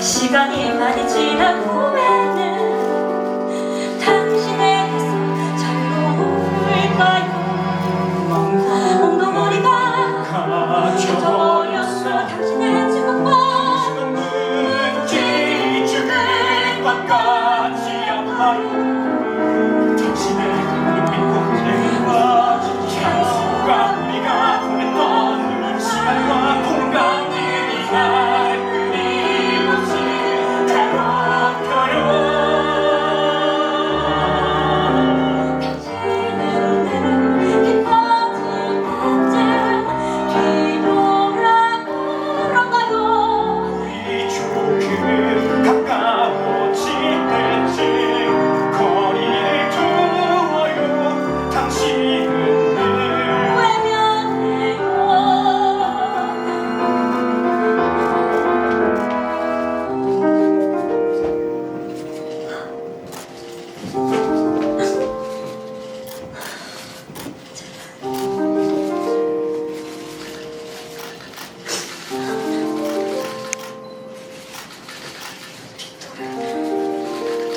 시간이 많이 지난 후에는 당신에게서 자유로울까요? 엉덩어리가 젖어버렸어. 당신의 지목과 눈물이 죽을 것까지. 아파요 당신의 눈빛 꽃과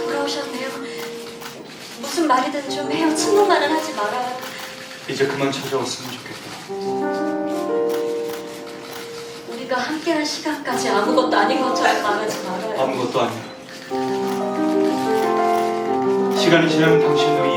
돌아오셨네요. 무슨 말이든 좀 해요. 침묵만은 하지 말아요. 이제 그만 찾아왔으면 좋겠다 우리가 함께한 시간까지 아무것도 아닌 것처럼 말하지 말아요. 아무것도 아니야 시간이 지나면 당신도